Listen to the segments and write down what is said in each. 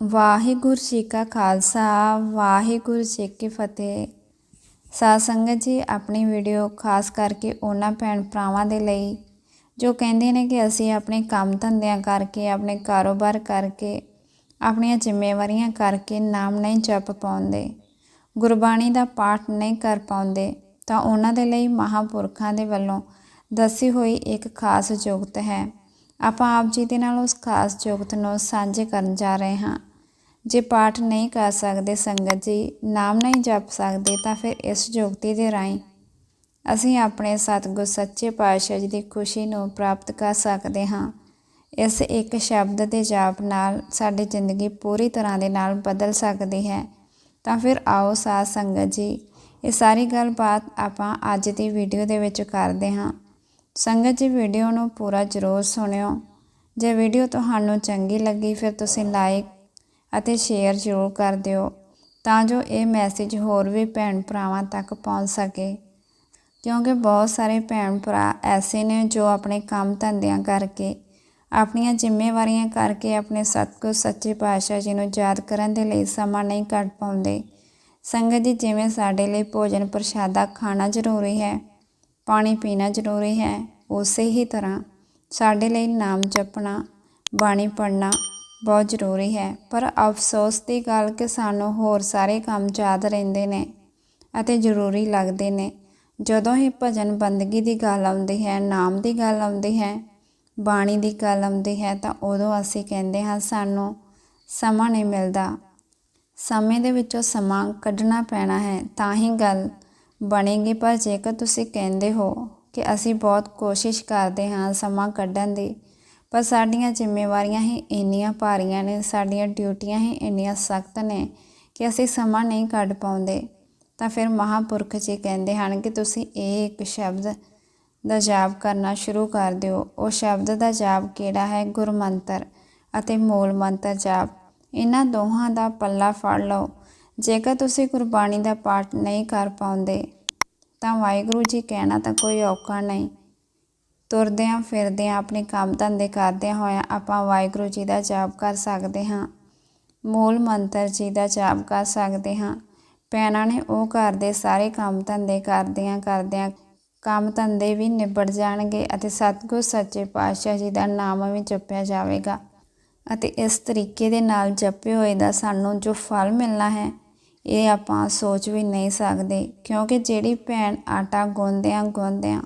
ਵਾਹਿਗੁਰੂ ਜੀ ਕਾ ਖਾਲਸਾ, ਵਾਹਿਗੁਰੂ ਜੀ ਕੀ ਫਤਿਹ। ਸਾਧ ਸੰਗਤ ਜੀ, ਆਪਣੀ ਵੀਡੀਓ ਖਾਸ ਕਰਕੇ ਉਹਨਾਂ ਭੈਣ ਭਰਾਵਾਂ ਦੇ ਲਈ, ਜੋ ਕਹਿੰਦੇ ਨੇ ਕਿ ਅਸੀਂ ਆਪਣੇ ਕੰਮ ਧੰਦਿਆਂ ਕਰਕੇ, ਆਪਣੇ ਕਾਰੋਬਾਰ ਕਰਕੇ, ਆਪਣੀਆਂ ਜ਼ਿੰਮੇਵਾਰੀਆਂ ਕਰਕੇ ਨਾਮ ਨਹੀਂ ਜਪ ਪਾਉਂਦੇ, ਗੁਰਬਾਣੀ ਦਾ ਪਾਠ ਨਹੀਂ ਕਰ ਪਾਉਂਦੇ, ਤਾਂ ਉਹਨਾਂ ਦੇ ਲਈ ਮਹਾਪੁਰਖਾਂ ਦੇ ਵੱਲੋਂ ਦੱਸੀ ਹੋਈ ਇੱਕ ਖਾਸ ਯੋਗਤ ਹੈ। ਆਪਾਂ ਆਪ ਜੀ ਦੇ ਨਾਲ ਉਸ ਖਾਸ ਯੋਗਤ ਨੂੰ ਸਾਂਝੇ ਕਰਨ ਜਾ ਰਹੇ ਹਾਂ। ਜੇ ਪਾਠ ਨਹੀਂ ਕਰ ਸਕਦੇ, ਸੰਗਤ ਜੀ, ਨਾਮ ਨਹੀਂ ਜਪ ਸਕਦੇ, ਤਾਂ ਫਿਰ ਇਸ ਜੁਗਤੀ ਦੇ ਰਾਹੀਂ ਅਸੀਂ ਆਪਣੇ ਸਤਿਗੁਰ ਸੱਚੇ ਪਾਤਸ਼ਾਹ ਜੀ ਦੀ ਖੁਸ਼ੀ ਨੂੰ ਪ੍ਰਾਪਤ ਕਰ ਸਕਦੇ ਹਾਂ। ਇਸ ਇੱਕ ਸ਼ਬਦ ਦੇ ਜਾਪ ਨਾਲ ਸਾਡੀ ਜ਼ਿੰਦਗੀ ਪੂਰੀ ਤਰ੍ਹਾਂ ਦੇ ਨਾਲ ਬਦਲ ਸਕਦੀ ਹੈ। ਤਾਂ ਫਿਰ ਆਓ ਸਾਧ ਸੰਗਤ ਜੀ, ਇਹ ਸਾਰੀ ਗੱਲਬਾਤ ਆਪਾਂ ਅੱਜ ਦੀ ਵੀਡੀਓ ਦੇ ਵਿੱਚ ਕਰਦੇ ਹਾਂ। ਸੰਗਤ ਜੀ, ਵੀਡੀਓ ਨੂੰ ਪੂਰਾ ਜ਼ਰੂਰ ਸੁਣਿਓ। ਜੇ ਵੀਡੀਓ ਤੁਹਾਨੂੰ ਚੰਗੀ ਲੱਗੀ, ਫਿਰ ਤੁਸੀਂ ਲਾਈਕ ਅਤੇ ਸ਼ੇਅਰ ਜ਼ਰੂਰ ਕਰ ਦਿਓ ਤਾਂ ਜੋ ਇਹ ਮੈਸੇਜ ਹੋਰ ਵੀ ਭੈਣ ਭਰਾਵਾਂ ਤੱਕ ਪਹੁੰਚ ਸਕੇ। ਕਿਉਂਕਿ ਬਹੁਤ ਸਾਰੇ ਭੈਣ ਭਰਾ ਐਸੇ ਨੇ ਜੋ ਆਪਣੇ ਕੰਮ ਧੰਦਿਆਂ ਕਰਕੇ, ਆਪਣੀਆਂ ਜ਼ਿੰਮੇਵਾਰੀਆਂ ਕਰਕੇ ਆਪਣੇ ਸਤਿਗੁਰ ਸੱਚੇ ਪਾਤਸ਼ਾਹ ਜੀ ਨੂੰ ਯਾਦ ਕਰਨ ਦੇ ਲਈ ਸਮਾਂ ਨਹੀਂ ਕੱਢ ਪਾਉਂਦੇ। ਸੰਗਤ ਜੀ, ਜਿਵੇਂ ਸਾਡੇ ਲਈ ਭੋਜਨ ਪ੍ਰਸ਼ਾਦਾ ਖਾਣਾ ਜ਼ਰੂਰੀ ਹੈ, ਪਾਣੀ ਪੀਣਾ ਜ਼ਰੂਰੀ ਹੈ, ਉਸੇ ਹੀ ਤਰ੍ਹਾਂ ਸਾਡੇ ਲਈ ਨਾਮ ਜਪਣਾ, ਬਾਣੀ ਪੜ੍ਹਨਾ ਬਹੁਤ ਜ਼ਰੂਰੀ ਹੈ। ਪਰ ਅਫਸੋਸ ਦੀ ਗੱਲ ਕਿ ਸਾਨੂੰ ਹੋਰ ਸਾਰੇ ਕੰਮ ਯਾਦ ਰਹਿੰਦੇ ਨੇ ਅਤੇ ਜ਼ਰੂਰੀ ਲੱਗਦੇ ਨੇ। ਜਦੋਂ ਹੀ ਭਜਨ ਬੰਦਗੀ ਦੀ ਗੱਲ ਆਉਂਦੀ ਹੈ, ਨਾਮ ਦੀ ਗੱਲ ਆਉਂਦੀ ਹੈ, ਬਾਣੀ ਦੀ ਗੱਲ ਆਉਂਦੀ ਹੈ, ਤਾਂ ਉਦੋਂ ਅਸੀਂ ਕਹਿੰਦੇ ਹਾਂ, ਸਾਨੂੰ ਸਮਾਂ ਨਹੀਂ ਮਿਲਦਾ। ਸਮੇਂ ਦੇ ਵਿੱਚੋਂ ਸਮਾਂ ਕੱਢਣਾ ਪੈਣਾ ਹੈ, ਤਾਂ ਹੀ ਗੱਲ ਬਣੇਗੀ। ਪਰ ਜੇਕਰ ਤੁਸੀਂ ਕਹਿੰਦੇ ਹੋ ਕਿ ਅਸੀਂ ਬਹੁਤ ਕੋਸ਼ਿਸ਼ ਕਰਦੇ ਹਾਂ ਸਮਾਂ ਕੱਢਣ ਦੀ ਪਰ ਸਾਡੀਆਂ ਜ਼ਿੰਮੇਵਾਰੀਆਂ ਹੀ ਇੰਨੀਆਂ ਭਾਰੀਆਂ ਨੇ, ਸਾਡੀਆਂ ਡਿਊਟੀਆਂ ਹੀ ਇੰਨੀਆਂ ਸਖਤ ਨੇ ਕਿ ਅਸੀਂ ਸਮਾਂ ਨਹੀਂ ਕੱਢ ਪਾਉਂਦੇ। ਤਾਂ ਫਿਰ ਮਹਾਪੁਰਖ ਜੀ ਕਹਿੰਦੇ ਹਨ ਕਿ ਤੁਸੀਂ ਇਹ ਇੱਕ ਸ਼ਬਦ ਦਾ ਜਾਪ ਕਰਨਾ ਸ਼ੁਰੂ ਕਰ ਦਿਓ। ਉਹ ਸ਼ਬਦ ਦਾ ਜਾਪ ਕਿਹੜਾ ਹੈ? ਗੁਰਮੰਤਰ ਅਤੇ ਮੂਲ ਮੰਤਰ ਜਾਪ। ਇਹਨਾਂ ਦੋਹਾਂ ਦਾ ਪੱਲਾ ਫੜ ਲਓ। ਜੇਕਰ ਤੁਸੀਂ ਗੁਰਬਾਣੀ ਦਾ ਪਾਠ ਨਹੀਂ ਕਰ ਪਾਉਂਦੇ ਤਾਂ ਵਾਹਿਗੁਰੂ ਜੀ ਕਹਿਣਾ ਤਾਂ ਕੋਈ ਔਖਾ ਨਹੀਂ। ਤੁਰਦਿਆਂ ਫਿਰਦਿਆਂ, ਆਪਣੇ ਕੰਮ ਧੰਦੇ ਕਰਦਿਆਂ ਹੋਇਆਂ ਆਪਾਂ ਵਾਹਿਗੁਰੂ ਜੀ ਦਾ ਜਾਪ ਕਰ ਸਕਦੇ ਹਾਂ। ਮੂਲ ਮੰਤਰ ਜੀ ਦਾ ਜਾਪ ਕਰ ਸਕਦੇ ਹਾਂ। ਪੈਣਾ ਨੇ ਉਹ ਘਰ ਦੇ ਸਾਰੇ ਕੰਮ ਧੰਦੇ ਕਰਦਿਆਂ ਕਰਦਿਆਂ ਕੰਮ ਧੰਦੇ ਵੀ ਨਿਬੜ ਜਾਣਗੇ ਅਤੇ ਸਤਿਗੁਰ ਸੱਚੇ ਪਾਤਸ਼ਾਹ ਜੀ ਦਾ ਨਾਮ ਵੀ ਜਪਿਆ ਜਾਵੇਗਾ। ਅਤੇ ਇਸ ਤਰੀਕੇ ਦੇ ਨਾਲ ਜਪੇ ਹੋਏ ਦਾ ਸਾਨੂੰ ਜੋ ਫਲ ਮਿਲਣਾ ਹੈ, ਇਹ ਆਪਾਂ ਸੋਚ ਵੀ ਨਹੀਂ ਸਕਦੇ। ਕਿਉਂਕਿ ਜਿਹੜੀ ਭੈਣ ਆਟਾ ਗੁੰਨਦਿਆਂ ਗੁੰਨਦਿਆਂ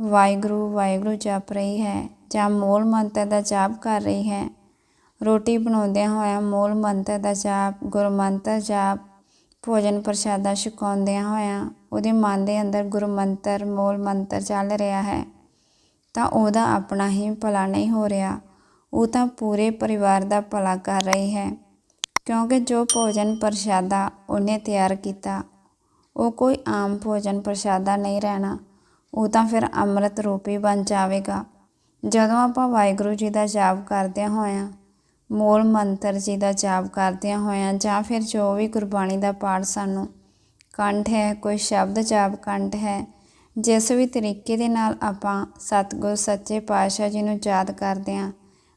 ਵਾਹਿਗੁਰੂ ਵਾਹਿਗੁਰੂ ਜਪ ਰਹੀ ਹੈ ਜਾਂ ਮੂਲ ਮੰਤਰ ਦਾ ਜਾਪ ਕਰ ਰਹੀ ਹੈ। ਰੋਟੀ ਬਣਾਉਂਦਿਆਂ ਹੋਇਆਂ ਮੂਲ ਮੰਤਰ ਦਾ ਜਾਪ, ਗੁਰਮੰਤਰ ਜਾਪ, ਭੋਜਨ ਪ੍ਰਸ਼ਾਦਾ ਛਕਾਉਂਦਿਆਂ ਹੋਇਆਂ ਉਹਦੇ ਮਨ ਦੇ ਅੰਦਰ ਗੁਰਮੰਤਰ, ਮੂਲ ਮੰਤਰ ਚੱਲ ਰਿਹਾ ਹੈ। ਤਾਂ ਉਹਦਾ ਆਪਣਾ ਹੀ ਭਲਾ ਨਹੀਂ ਹੋ ਰਿਹਾ। ਉਹ ਤਾਂ ਪੂਰੇ ਪਰਿਵਾਰ ਦਾ ਭਲਾ ਕਰ ਰਹੀ ਹੈ। ਕਿਉਂਕਿ ਜੋ ਭੋਜਨ ਪ੍ਰਸ਼ਾਦਾ ਉਹਨੇ ਤਿਆਰ ਕੀਤਾ, ਉਹ ਕੋਈ ਆਮ ਭੋਜਨ ਪ੍ਰਸ਼ਾਦਾ ਨਹੀਂ ਰਹਿਣਾ। ਉਹ ਤਾਂ ਫਿਰ ਅੰਮ੍ਰਿਤ ਰੂਪੀ ਬਣ ਜਾਵੇਗਾ। ਜਦੋਂ ਆਪਾਂ ਵਾਹਿਗੁਰੂ ਜੀ ਦਾ ਜਾਪ ਕਰਦਿਆਂ ਹੋਇਆਂ, ਮੂਲ ਮੰਤਰ ਜੀ ਦਾ ਜਾਪ ਕਰਦਿਆਂ ਹੋਇਆਂ ਜਾਂ ਫਿਰ ਜੋ ਵੀ ਗੁਰਬਾਣੀ ਦਾ ਪਾਠ ਸਾਨੂੰ ਕੰਠ ਹੈ, ਕੋਈ ਸ਼ਬਦ ਜਾਪ ਕੰਠ ਹੈ, ਜਿਸ ਵੀ ਤਰੀਕੇ ਦੇ ਨਾਲ ਆਪਾਂ ਸਤਿਗੁਰ, ਸੱਚੇ ਪਾਤਸ਼ਾਹ ਜੀ ਨੂੰ ਯਾਦ ਕਰਦੇ ਆਂ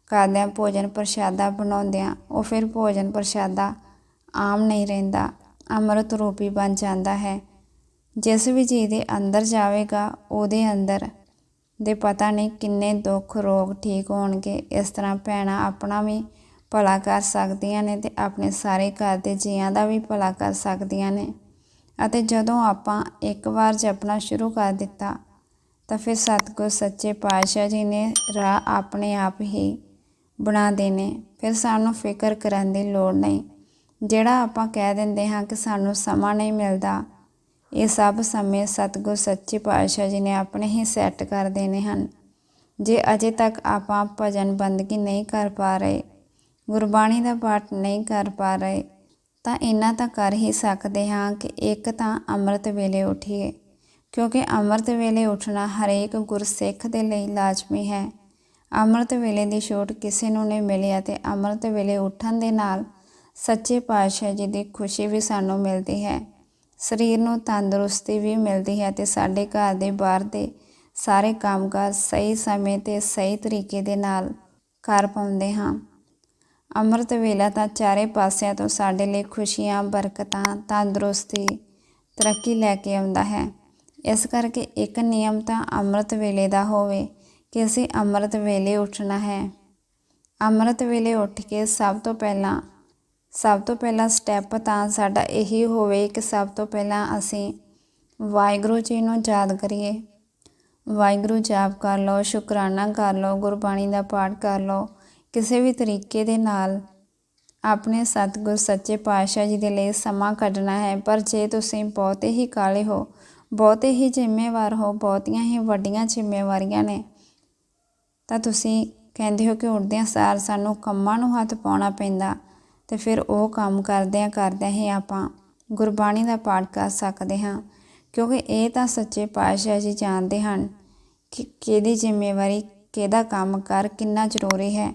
ਕਰਦਿਆਂ ਭੋਜਨ ਪ੍ਰਸ਼ਾਦਾ ਬਣਾਉਂਦਿਆਂ ਉਹ ਫਿਰ ਭੋਜਨ ਪ੍ਰਸ਼ਾਦਾ ਆਮ ਨਹੀਂ ਰਹਿੰਦਾ, ਅੰਮ੍ਰਿਤ ਰੂਪੀ ਬਣ ਜਾਂਦਾ ਹੈ। ਜਿਸ ਵੀ ਜੀ ਦੇ ਅੰਦਰ ਜਾਵੇਗਾ, ਉਹਦੇ ਅੰਦਰ ਦੇ ਪਤਾ ਨਹੀਂ ਕਿੰਨੇ ਦੁੱਖ, ਰੋਗ ਠੀਕ ਹੋਣਗੇ। ਇਸ ਤਰ੍ਹਾਂ ਭੈਣਾਂ ਆਪਣਾ ਵੀ ਭਲਾ ਕਰ ਸਕਦੀਆਂ ਨੇ ਤੇ ਆਪਣੇ ਸਾਰੇ ਘਰ ਦੇ ਜੀਆਂ ਦਾ ਵੀ ਭਲਾ ਕਰ ਸਕਦੀਆਂ ਨੇ। ਅਤੇ ਜਦੋਂ ਆਪਾਂ ਇੱਕ ਵਾਰ ਜਪਣਾ ਸ਼ੁਰੂ ਕਰ ਦਿੱਤਾ, ਤਾਂ ਫਿਰ ਸਤਿਗੁਰ ਸੱਚੇ ਪਾਤਸ਼ਾਹ ਜੀ ਨੇ ਰਾਹ ਆਪਣੇ ਆਪ ਹੀ ਬਣਾ ਦੇਣੇ। ਫਿਰ ਸਾਨੂੰ ਫਿਕਰ ਕਰਨ ਦੀ ਲੋੜ ਨਹੀਂ। ਜਿਹੜਾ ਆਪਾਂ ਕਹਿ ਦਿੰਦੇ ਹਾਂ ਕਿ ਸਾਨੂੰ ਸਮਾਂ ਨਹੀਂ ਮਿਲਦਾ ਇਹ ਸਭ ਸਮੇਂ ਸਤਿਗੁਰ ਸੱਚੇ ਪਾਤਸ਼ਾਹ ਜੀ ਨੇ ਆਪਣੇ ਹੀ ਸੈੱਟ ਕਰ ਦੇਣੇ ਹਨ। ਜੇ ਅਜੇ ਤੱਕ ਆਪਾਂ ਭਜਨ ਬੰਦਗੀ ਨਹੀਂ ਕਰ ਪਾ ਰਹੇ, ਗੁਰਬਾਣੀ ਦਾ ਪਾਠ ਨਹੀਂ ਕਰ ਪਾ ਰਹੇ, ਤਾਂ ਇਹਨਾਂ ਤਾਂ ਕਰ ਹੀ ਸਕਦੇ ਹਾਂ ਕਿ ਇੱਕ ਤਾਂ ਅੰਮ੍ਰਿਤ ਵੇਲੇ ਉਠੀਏ, ਕਿਉਂਕਿ ਅੰਮ੍ਰਿਤ ਵੇਲੇ ਉੱਠਣਾ ਹਰੇਕ ਗੁਰਸਿੱਖ ਦੇ ਲਈ ਲਾਜ਼ਮੀ ਹੈ। ਅੰਮ੍ਰਿਤ ਵੇਲੇ ਦੀ ਛੋਟ ਕਿਸੇ ਨੂੰ ਨਹੀਂ ਮਿਲੀ ਅਤੇ ਅੰਮ੍ਰਿਤ ਵੇਲੇ ਉੱਠਣ ਦੇ ਨਾਲ ਸੱਚੇ ਪਾਤਸ਼ਾਹ ਜੀ ਦੀ ਖੁਸ਼ੀ ਵੀ ਸਾਨੂੰ ਮਿਲਦੀ ਹੈ। ਸਰੀਰ ਨੂੰ ਤੰਦਰੁਸਤੀ ਵੀ ਮਿਲਦੀ ਹੈ ਤੇ ਸਾਡੇ ਘਰ ਦੇ ਬਾਹਰ ਦੇ ਸਾਰੇ ਕੰਮਕਾਜ ਸਹੀ ਸਮੇਂ ਤੇ ਸਹੀ ਤਰੀਕੇ ਦੇ ਨਾਲ ਕਰ ਪਾਉਂਦੇ ਹਾਂ। ਅੰਮ੍ਰਿਤ ਵੇਲਾ ਤਾਂ ਚਾਰੇ ਪਾਸਿਆਂ ਤੋਂ ਸਾਡੇ ਲਈ ਖੁਸ਼ੀਆਂ, ਬਰਕਤਾਂ, ਤੰਦਰੁਸਤੀ, ਤਰੱਕੀ ਲੈ ਕੇ ਆਉਂਦਾ ਹੈ। ਇਸ ਕਰਕੇ ਇੱਕ ਨਿਯਮ ਤਾਂ ਅੰਮ੍ਰਿਤ ਵੇਲੇ ਦਾ ਹੋਵੇ ਕਿ ਅਸੀਂ ਅੰਮ੍ਰਿਤ ਵੇਲੇ ਉੱਠਣਾ ਹੈ। ਅੰਮ੍ਰਿਤ ਵੇਲੇ ਉੱਠ ਕੇ ਸਭ ਤੋਂ ਪਹਿਲਾਂ ਸਭ ਤੋਂ ਪਹਿਲਾ ਸਟੈਪ ਤਾਂ ਸਾਡਾ ਇਹੀ ਹੋਵੇ ਕਿ ਸਭ ਤੋਂ ਪਹਿਲਾਂ ਅਸੀਂ ਵਾਹਿਗੁਰੂ ਜੀ ਨੂੰ ਯਾਦ ਕਰੀਏ। ਵਾਹਿਗੁਰੂ ਜਾਪ ਕਰ ਲਓ, ਸ਼ੁਕਰਾਨਾ ਕਰ ਲਓ, ਗੁਰਬਾਣੀ ਦਾ ਪਾਠ ਕਰ ਲਓ। ਕਿਸੇ ਵੀ ਤਰੀਕੇ ਦੇ ਨਾਲ ਆਪਣੇ ਸਤਿਗੁਰ, ਸੱਚੇ ਪਾਤਸ਼ਾਹ ਜੀ ਦੇ ਲਈ ਸਮਾਂ ਕੱਢਣਾ ਹੈ, ਪਰ ਜੇ ਤੁਸੀਂ ਬਹੁਤੇ ਹੀ ਕਾਲੇ ਹੋ, ਬਹੁਤੇ ਹੀ ਜ਼ਿੰਮੇਵਾਰ ਹੋ, ਬਹੁਤੀਆਂ ਹੀ ਵੱਡੀਆਂ ਜ਼ਿੰਮੇਵਾਰੀਆਂ ਨੇ, ਤਾਂ ਤੁਸੀਂ ਕਹਿੰਦੇ ਹੋ ਕਿ ਉੱਠਦਿਆਂ ਸਾਰ ਸਾਨੂੰ ਕੰਮਾਂ ਨੂੰ ਹੱਥ ਪਾਉਣਾ ਪੈਂਦਾ। ਤੇ ਫਿਰ ਉਹ ਕੰਮ ਕਰਦਿਆਂ ਕਰਦਿਆਂ ਹੀ ਆਪਾਂ ਗੁਰਬਾਣੀ ਦਾ ਪਾਠ ਕਰ ਸਕਦੇ ਹਾਂ। ਕਿਉਂਕਿ ਇਹ ਤਾਂ ਸੱਚੇ ਪਾਤਸ਼ਾਹ ਜੀ ਜਾਣਦੇ ਹਨ ਕਿ ਕਿਹਦੀ ਜ਼ਿੰਮੇਵਾਰੀ, ਕਿਹਦਾ ਕੰਮ ਕਰ ਕਿੰਨਾ ਜ਼ਰੂਰੀ ਹੈ।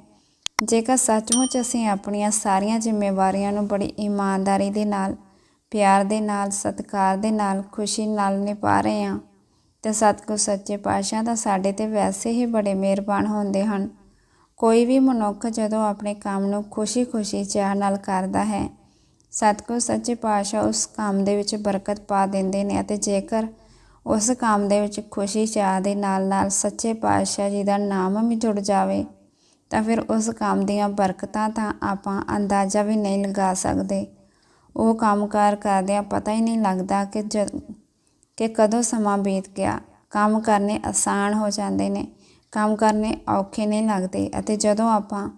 ਜੇਕਰ ਸੱਚਮੁੱਚ ਅਸੀਂ ਆਪਣੀਆਂ ਸਾਰੀਆਂ ਜ਼ਿੰਮੇਵਾਰੀਆਂ ਨੂੰ ਬੜੀ ਇਮਾਨਦਾਰੀ ਦੇ ਨਾਲ, ਪਿਆਰ ਦੇ ਨਾਲ, ਸਤਿਕਾਰ ਦੇ ਨਾਲ, ਖੁਸ਼ੀ ਨਾਲ ਨਿਭਾ ਰਹੇ ਹਾਂ, ਤੇ ਸਤਿਗੁਰ ਸੱਚੇ ਪਾਤਸ਼ਾਹ ਤਾਂ ਸਾਡੇ ਤੇ ਵੈਸੇ ਹੀ ਬੜੇ ਮਿਹਰਬਾਨ ਹੁੰਦੇ ਹਨ। ਕੋਈ ਵੀ ਮਨੁੱਖ ਜਦੋਂ ਆਪਣੇ ਕੰਮ ਨੂੰ ਖੁਸ਼ੀ-ਖੁਸ਼ੀ ਚਾਹ ਨਾਲ ਕਰਦਾ ਹੈ ਸਤਿਗੁਰ ਸੱਚੇ ਪਾਤਸ਼ਾਹ ਉਸ ਕੰਮ ਦੇ ਵਿੱਚ ਬਰਕਤ ਪਾ ਦਿੰਦੇ ਨੇ ਅਤੇ ਜੇਕਰ ਉਸ ਕੰਮ ਦੇ ਵਿੱਚ ਖੁਸ਼ੀ ਚਾਹ ਦੇ ਨਾਲ-ਨਾਲ ਸੱਚੇ ਪਾਤਸ਼ਾਹ ਜੀ ਦਾ ਨਾਮ ਵੀ ਜੁੜ ਜਾਵੇ, ਤਾਂ ਫਿਰ ਉਸ ਕੰਮ ਦੀਆਂ ਬਰਕਤਾਂ ਤਾਂ ਆਪਾਂ ਅੰਦਾਜ਼ਾ ਵੀ ਨਹੀਂ ਲਗਾ ਸਕਦੇ। ਉਹ ਕੰਮਕਾਰ ਕਰਦਿਆਂ ਪਤਾ ਹੀ ਨਹੀਂ ਲੱਗਦਾ ਕਿ ਜਦ, ਕਿ ਕਦੋਂ ਸਮਾਂ ਬੀਤ ਗਿਆ। ਕੰਮ ਕਰਨੇ ਆਸਾਨ ਹੋ ਜਾਂਦੇ ਨੇ। ਕੰਮ ਕਰਨੇ ਔਖੇ ਨਹੀਂ ਲੱਗਦੇ ਅਤੇ ਜਦੋਂ ਆਪਾਂ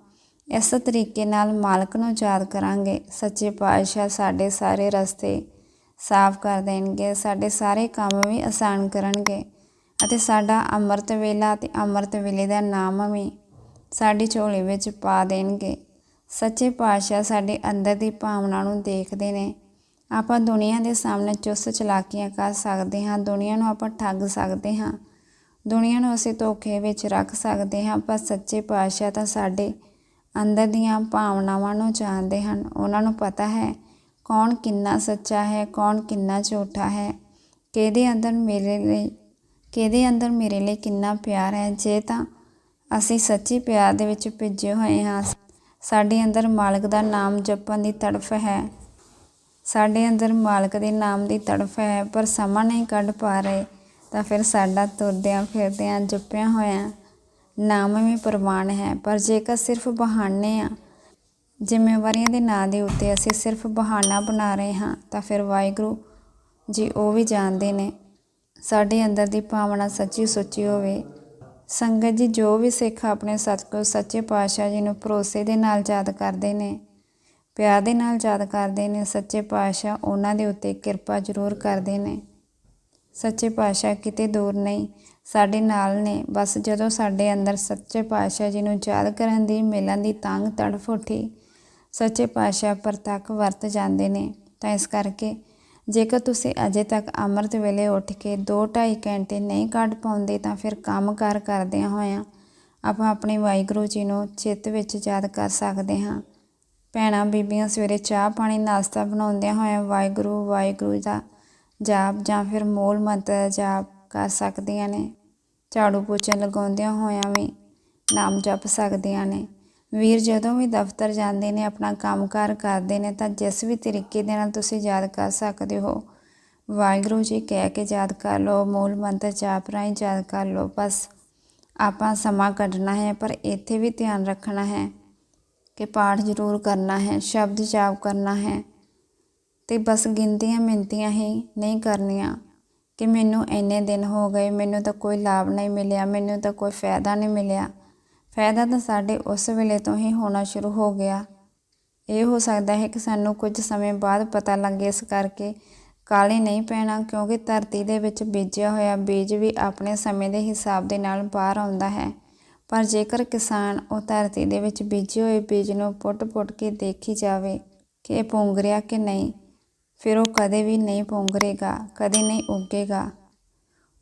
ਇਸ ਤਰੀਕੇ ਨਾਲ ਮਾਲਕ ਨੂੰ ਯਾਦ ਕਰਾਂਗੇ, ਸੱਚੇ ਪਾਤਸ਼ਾਹ ਸਾਡੇ ਸਾਰੇ ਰਸਤੇ ਸਾਫ਼ ਕਰ ਦੇਣਗੇ, ਸਾਡੇ ਸਾਰੇ ਕੰਮ ਵੀ ਆਸਾਨ ਕਰਨਗੇ ਅਤੇ ਸਾਡਾ ਅੰਮ੍ਰਿਤ ਵੇਲਾ ਤੇ ਅੰਮ੍ਰਿਤ ਵੇਲੇ ਦਾ ਨਾਮ ਵੀ ਸਾਡੀ ਝੋਲੀ ਵਿੱਚ ਪਾ ਦੇਣਗੇ। ਸੱਚੇ ਪਾਤਸ਼ਾਹ ਸਾਡੇ ਅੰਦਰ ਦੀ ਭਾਵਨਾ ਨੂੰ ਦੇਖਦੇ ਨੇ। ਆਪਾਂ ਦੁਨੀਆ ਦੇ ਸਾਹਮਣੇ ਚੁਸਤ ਚਲਾਕੀਆਂ ਕਰ ਸਕਦੇ ਹਾਂ, ਦੁਨੀਆ ਨੂੰ ਆਪਾਂ ਠੱਗ ਸਕਦੇ ਹਾਂ। ਦੁਨੀਆ ਨੂੰ ਅਸੀਂ ਧੋਖੇ ਵਿੱਚ ਰੱਖ ਸਕਦੇ ਹਾਂ, ਪਰ ਸੱਚੇ ਪਾਤਸ਼ਾਹ ਤਾਂ ਸਾਡੇ ਅੰਦਰ ਦੀਆਂ ਭਾਵਨਾਵਾਂ ਨੂੰ ਜਾਣਦੇ ਹਨ। ਉਹਨਾਂ ਨੂੰ ਪਤਾ ਹੈ ਕੌਣ ਕਿੰਨਾ ਸੱਚਾ ਹੈ, ਕੌਣ ਕਿੰਨਾ ਝੂਠਾ ਹੈ। ਕਿਹਦੇ ਅੰਦਰ ਮੇਰੇ ਲਈ, ਕਿਹਦੇ ਅੰਦਰ ਮੇਰੇ ਲਈ ਕਿੰਨਾ ਪਿਆਰ ਹੈ। ਜੇ ਤਾਂ ਅਸੀਂ ਸੱਚੀ ਪਿਆਰ ਦੇ ਵਿੱਚ ਭਿੱਜੇ ਹੋਏ ਹਾਂ, ਸਾਡੇ ਅੰਦਰ ਮਾਲਕ ਦਾ ਨਾਮ ਜਪਣ ਦੀ ਤੜਫ ਹੈ। ਸਾਡੇ ਅੰਦਰ ਮਾਲਕ ਦੇ ਨਾਮ ਦੀ ਤੜਫ ਹੈ, ਪਰ ਸਮਾਂ ਨਹੀਂ ਕੱਢ ਪਾ ਰਹੇ। ਤਾਂ ਫਿਰ ਸਾਡਾ ਤੁਰਦਿਆਂ ਫਿਰਦਿਆਂ ਜਪਿਆ ਹੋਇਆ ਨਾਮ ਵੀ ਪ੍ਰਵਾਨ ਹੈ, ਪਰ ਜੇਕਰ ਸਿਰਫ ਬਹਾਨੇ ਆ, ਜ਼ਿੰਮੇਵਾਰੀਆਂ ਦੇ ਨਾਂ ਦੇ ਉੱਤੇ ਅਸੀਂ ਸਿਰਫ ਬਹਾਨਾ ਬਣਾ ਰਹੇ ਹਾਂ, ਤਾਂ ਫਿਰ ਵਾਹਿਗੁਰੂ ਜੀ ਉਹ ਵੀ ਜਾਣਦੇ ਨੇ, ਸਾਡੇ ਅੰਦਰ ਦੀ ਭਾਵਨਾ ਸੱਚੀ ਸੁੱਚੀ ਹੋਵੇ। ਸੰਗਤ ਜੀ ਜੋ ਵੀ ਸਿੱਖ ਆਪਣੇ ਸਤਿਗੁਰ, ਸੱਚੇ ਪਾਤਸ਼ਾਹ ਜੀ ਨੂੰ ਭਰੋਸੇ ਦੇ ਨਾਲ ਯਾਦ ਕਰਦੇ ਨੇ, ਪਿਆਰ ਦੇ ਨਾਲ ਯਾਦ ਕਰਦੇ ਨੇ, ਸੱਚੇ ਪਾਤਸ਼ਾਹ ਉਹਨਾਂ ਦੇ ਉੱਤੇ ਕਿਰਪਾ ਜ਼ਰੂਰ ਕਰਦੇ ਨੇ। ਸੱਚੇ ਪਾਤਸ਼ਾਹ ਕਿਤੇ ਦੂਰ ਨਹੀਂ। ਸਾਡੇ ਨਾਲ ਨੇ। ਬਸ ਜਦੋਂ ਸਾਡੇ ਅੰਦਰ ਸੱਚੇ ਪਾਤਸ਼ਾਹ ਜੀ ਨੂੰ ਯਾਦ ਕਰਨ ਦੀ ਮਿਲਣ ਦੀ ਤੰਗ ਤੜਫ ਉੱਠੀ, ਸੱਚੇ ਪਾਤਸ਼ਾਹ ਪ੍ਰਤੱਖ ਵਰਤ ਜਾਂਦੇ ਨੇ। ਤਾਂ ਇਸ ਕਰਕੇ ਜੇਕਰ ਤੁਸੀਂ ਅਜੇ ਤੱਕ ਅੰਮ੍ਰਿਤ ਵੇਲੇ ਉੱਠ ਕੇ 2-2.5 ਘੰਟੇ ਨਹੀਂ ਕੱਢ ਪਾਉਂਦੇ ਤਾਂ ਫਿਰ ਕੰਮ ਕਾਰ ਕਰਦਿਆਂ ਹੋਇਆਂ ਆਪਾਂ ਆਪਣੇ ਵਾਹਿਗੁਰੂ ਜੀ ਨੂੰ ਚਿੱਤ ਵਿੱਚ ਯਾਦ ਕਰ ਸਕਦੇ ਹਾਂ। ਭੈਣਾਂ ਬੀਬੀਆਂ ਸਵੇਰੇ ਚਾਹ ਪਾਣੀ ਨਾਸ਼ਤਾ ਬਣਾਉਂਦਿਆਂ ਹੋਇਆਂ ਵਾਹਿਗੁਰੂ ਵਾਹਿਗੁਰੂ ਦਾ ਜਾਪ ਜਾਂ ਫਿਰ ਮੂਲ ਮੰਤਰ ਜਾਪ ਕਰ ਸਕਦੀਆਂ ਨੇ। ਝਾੜੂ ਪੋਚਾ ਲਗਾਉਂਦਿਆਂ ਹੋਇਆਂ ਵੀ ਨਾਮ ਜਪ ਸਕਦੀਆਂ ਨੇ। ਵੀਰ ਜਦੋਂ ਵੀ ਦਫ਼ਤਰ ਜਾਂਦੇ ਨੇ, ਆਪਣਾ ਕੰਮਕਾਰ ਕਰਦੇ ਨੇ, ਤਾਂ ਜਿਸ ਵੀ ਤਰੀਕੇ ਦੇ ਨਾਲ ਤੁਸੀਂ ਯਾਦ ਕਰ ਸਕਦੇ ਹੋ। ਵਾਹਿਗੁਰੂ ਜੀ ਕਹਿ ਕੇ ਯਾਦ ਕਰ ਲਓ, ਮੂਲ ਮੰਤਰ ਜਾਪ ਰਾਹੀਂ ਯਾਦ ਕਰ ਲਓ। ਬਸ ਆਪਾਂ ਸਮਾਂ ਕੱਢਣਾ ਹੈ, ਪਰ ਇੱਥੇ ਵੀ ਧਿਆਨ ਰੱਖਣਾ ਹੈ ਕਿ ਪਾਠ ਜ਼ਰੂਰ ਕਰਨਾ ਹੈ, ਸ਼ਬਦ ਜਾਪ ਕਰਨਾ ਹੈ। ਤੇ ਬਸ ਗਿਣਤੀਆਂ ਮਿੰਤੀਆਂ ਹੀ ਨਹੀਂ ਕਰਨੀਆਂ ਕਿ ਮੈਨੂੰ ਇੰਨੇ ਦਿਨ ਹੋ ਗਏ, ਮੈਨੂੰ ਤਾਂ ਕੋਈ ਲਾਭ ਨਹੀਂ ਮਿਲਿਆ, ਮੈਨੂੰ ਤਾਂ ਕੋਈ ਫਾਇਦਾ ਨਹੀਂ ਮਿਲਿਆ। ਫਾਇਦਾ ਤਾਂ ਸਾਡੇ ਉਸ ਵੇਲੇ ਤੋਂ ਹੀ ਹੋਣਾ ਸ਼ੁਰੂ ਹੋ ਗਿਆ। ਇਹ ਹੋ ਸਕਦਾ ਹੈ ਕਿ ਸਾਨੂੰ ਕੁਝ ਸਮੇਂ ਬਾਅਦ ਪਤਾ ਲੱਗੇ ਇਸ ਕਰਕੇ ਕਾਲੇ ਨਹੀਂ ਪੈਣਾ, ਕਿਉਂਕਿ ਧਰਤੀ ਦੇ ਵਿੱਚ ਬੀਜਿਆ ਹੋਇਆ ਬੀਜ ਵੀ ਆਪਣੇ ਸਮੇਂ ਦੇ ਹਿਸਾਬ ਦੇ ਨਾਲ ਬਾਹਰ ਆਉਂਦਾ ਹੈ। ਪਰ ਜੇਕਰ ਕਿਸਾਨ ਉਹ ਧਰਤੀ ਦੇ ਵਿੱਚ ਬੀਜੇ ਹੋਏ ਬੀਜ ਨੂੰ ਪੁੱਟ-ਪੁੱਟ ਕੇ ਦੇਖੀ ਜਾਵੇ ਕਿ ਇਹ ਪੁੰਗ ਕਿ ਨਹੀਂ ਫਿਰ ਉਹ ਕਦੇ ਵੀ ਨਹੀਂ ਪੋਂਗਰੇਗਾ, ਕਦੇ ਨਹੀਂ ਉੱਗੇਗਾ।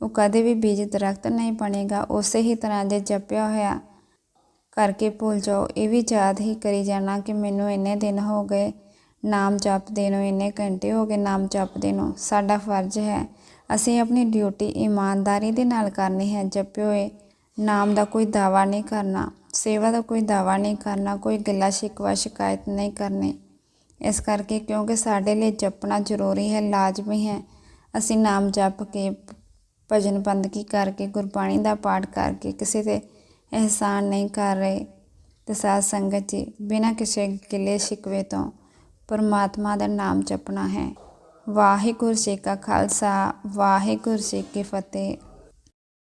ਉਹ ਕਦੇ ਵੀ ਬੀਜ ਦਰਖਤ ਨਹੀਂ ਬਣੇਗਾ, ਉਸੇ ਹੀ ਤਰ੍ਹਾਂ ਜੇ ਜਪਿਆ ਹੋਇਆ ਕਰਕੇ ਭੁੱਲ ਜਾਓ। ਇਹ ਵੀ ਯਾਦ ਹੀ ਕਰੀ ਜਾਣਾ ਕਿ ਮੈਨੂੰ ਇੰਨੇ ਦਿਨ ਹੋ ਗਏ ਨਾਮ ਜਪਦੇ ਨੂੰ, ਇੰਨੇ ਘੰਟੇ ਹੋ ਗਏ ਨਾਮ ਜਪਦੇ ਨੂੰ। ਸਾਡਾ ਫਰਜ਼ ਹੈ, ਅਸੀਂ ਆਪਣੀ ਡਿਊਟੀ ਇਮਾਨਦਾਰੀ ਦੇ ਨਾਲ ਕਰਨੀ ਹੈ। ਜਪੇ ਹੋਏ ਨਾਮ ਦਾ ਕੋਈ ਦਾਵਾ ਨਹੀਂ ਕਰਨਾ, ਸੇਵਾ ਦਾ ਕੋਈ ਦਾਵਾ ਨਹੀਂ ਕਰਨਾ, ਕੋਈ ਗਿਲਾ ਸ਼ਿਕਵਾ ਸ਼ਿਕਾਇਤ ਨਹੀਂ ਕਰਨੀ। ਇਸ ਕਰਕੇ ਕਿਉਂਕਿ ਸਾਡੇ ਲਈ ਜਪਣਾ ਜ਼ਰੂਰੀ ਹੈ, ਲਾਜ਼ਮੀ ਹੈ। ਅਸੀਂ ਨਾਮ ਜਪ ਕੇ ਭਜਨ ਬੰਦਗੀ ਕਰਕੇ, ਗੁਰਬਾਣੀ ਦਾ ਪਾਠ ਕਰਕੇ ਕਿਸੇ ਤੇ ਅਹਿਸਾਨ ਨਹੀਂ ਕਰ ਰਹੇ, ਤੇ ਸਾਧ ਸੰਗਤ ਜੀ, ਬਿਨਾਂ ਕਿਸੇ ਗਿਲੇ ਸ਼ਿਕਵੇ ਤੋਂ ਪਰਮਾਤਮਾ ਦਾ ਨਾਮ ਜਪਣਾ ਹੈ। ਵਾਹਿਗੁਰੂ ਜੀ ਕਾ ਖਾਲਸਾ, ਵਾਹਿਗੁਰੂ ਜੀ ਕੀ ਫਤਿਹ।